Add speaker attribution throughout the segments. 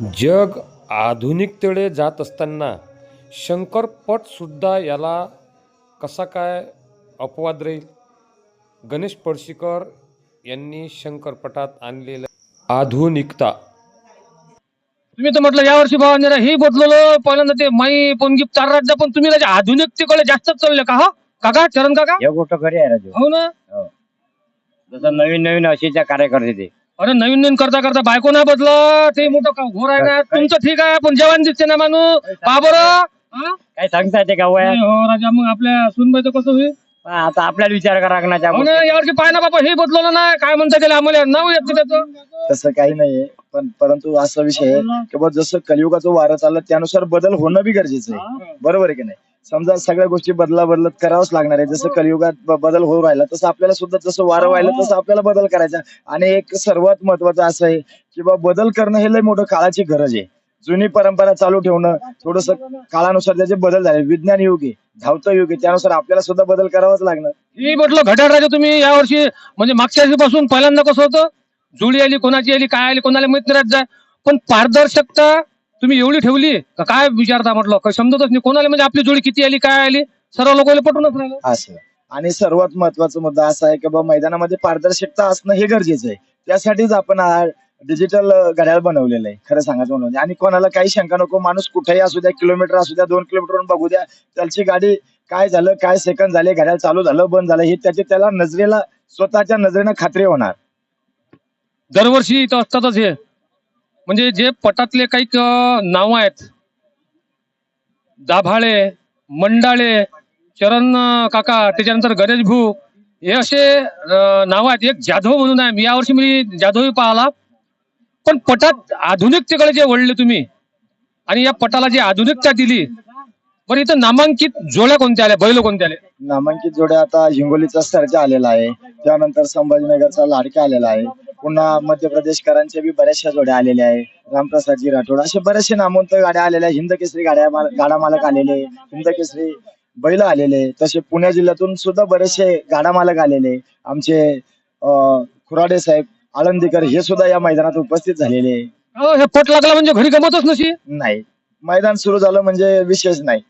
Speaker 1: जग आधुनिकतेकडे जात असताना शंकरपटसुद्धा याला कसा काय अपवाद राहील? गणेश पळशीकर यांनी शंकरपटात आणलेलं आधुनिकता.
Speaker 2: तुम्ही तर म्हटलं यावर्षी भावांनी हे बदललो पहिल्यांदा ते माई पोनगी चार राज्य पण तुम्ही त्याच्या आधुनिकतेकडे जास्तच चालले का हा? काका चरण काका?
Speaker 3: हे गोष्ट खरी आहे राजू.
Speaker 2: हो ना?
Speaker 3: जसं नवीन नवीन अशीच्या कार्यकर्ते ते.
Speaker 2: अरे नवीन नवीन करता करता बायको ना बदल ते मोठं का घोर आहे ना? तुमचं ठीक आहे पण जवान दिसते ना माणूस पहा बरं? हा?
Speaker 3: काय सांगता येते का वया
Speaker 2: नाही हो राजा मग आपल्या सुनबाईचं कसं होईल?
Speaker 3: आता आपल्याला विचार करा लागण्याच्या
Speaker 2: हो ना यावर्षी पाय ना बाबा हे बदलवलं ना. काय म्हणता त्याला आम्हाला? नाव येत नाही त्याचं.
Speaker 4: तसं काही नाहीये पण परंतु असा विषय आहे की बा जसं कलियुगाचं वारं चाललं त्यानुसार बदल होणं बी गरजेचं आहे. बरोबर आहे की नाही? समजा सगळ्या गोष्टी बदला बदलत करावंच लागणार आहे. जसं कलियुगात ब- बदल होऊ राहिला तसं आपल्याला सुद्धा जसं वारं व्हायला तसं आपल्याला बदल करायचा आणि एक सर्वात महत्वाचं असं आहे की बा बदल करणं हे लय मोठं काळाची गरज आहे. जुनी परंपरा चालू ठेवणं थोडस काळानुसार त्याचे बदल झाले. विज्ञान युग आहे धावतं युग आहे. त्यानुसार आपल्याला सुद्धा बदल करावाच लागणार.
Speaker 2: हे म्हटलं घड्याळ राजा तुम्ही यावर्षी म्हणजे मागच्या वर्षी पासून पहिल्यांदा कसं होतं? जुळी आली कोणाची आली काय आली कोणाला माहीत नाही राहत जाय. पण पारदर्शकता तुम्ही एवढी ठेवली? का काय विचारता म्हटलं? काही समजतच नाही. कोणाला? म्हणजे आपली जोडी किती आली काय आली? सर्व लोकांना पटूनच राहिलं.
Speaker 4: असं. आणि सर्वात महत्त्वाचा मुद्दा असा आहे की बा मैदानामध्ये पारदर्शकता असणं हे गरजेचं आहे. त्यासाठीच आपण डिजिटल घड्याळ बनवलेलं आहे. खरं सांगायचं म्हणून. आणि कोणाला काही शंका नको माणूस कुठेही असू द्या किलोमीटर असू द्या दोन किलोमीटरवरून बघू द्या त्याची गाडी काय झालं काय सेकंद झाले घड्याळ चालू झालं बंद झालं हे त्याची त्याला नजरेला स्वतःच्या नजरेनं खात्री होणार.
Speaker 2: दरवर्षी इथं असतातच हे. म्हणजे जे पटातले काही नाव आहेत. दाभाळे मंडाळे चरण काका त्याच्यानंतर गणेश भू हे असे नाव आहेत. एक जाधव म्हणून आहे. मी यावर्षी मी जाधवही पाहिला. पण पटात आधुनिकतेकडे जे वळले तुम्ही आणि या पटाला जी आधुनिकता दिली पण इथं नामांकित जोड्या कोणत्या आल्या? बैल कोणत्या आले
Speaker 4: नामांकित जोड्या आता हिंगोलीचा सरजा आलेला आहे. त्यानंतर संभाजीनगरचा लाडका आलेला आहे. पुन्हा मध्य प्रदेशकरांच्या बी बऱ्याचशा जोड्या आलेल्या आहे रामप्रसादजी राठोड असे बरेचसे नामवंत गाड्या आलेल्या आहे हिंद केसरी गाड्या गाडा मालक आलेले. हिंद केसरी बैल आलेले. तसे पुणे जिल्ह्यातून सुद्धा बरेचसे गाडा मालक आलेले. आमचे खुराडे साहेब आळंदीकर हे सुद्धा या मैदानात उपस्थित झालेले आहे.
Speaker 2: अहो, हे पट लागला म्हणजे घरी गमतच नशी
Speaker 4: नाही मैदान सुरू झालं म्हणजे विशेष नाही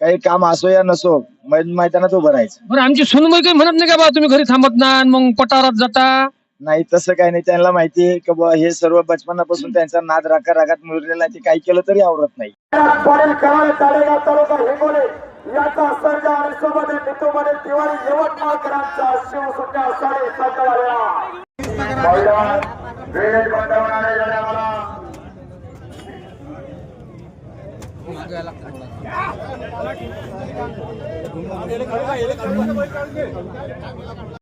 Speaker 4: काही काम असो या नसो मै- मैदानात उभं राहायचं
Speaker 2: बरं आमची सुनबाई काही म्हणत नाही का बा तुम्ही घरी थांबत ना मग पटारात जाता
Speaker 4: नाही तसं काही नाही. त्यांना माहिती आहे की बुवा हे सर्व बचपनापासून त्यांचा नाद राखा रागात मुरलेला आहे. ते काही केलं तरी आवडत नाही.
Speaker 5: कराड तालुका हिंगोली याचा आणि सोबत यवतमाळकरांचा मैदान वेळेत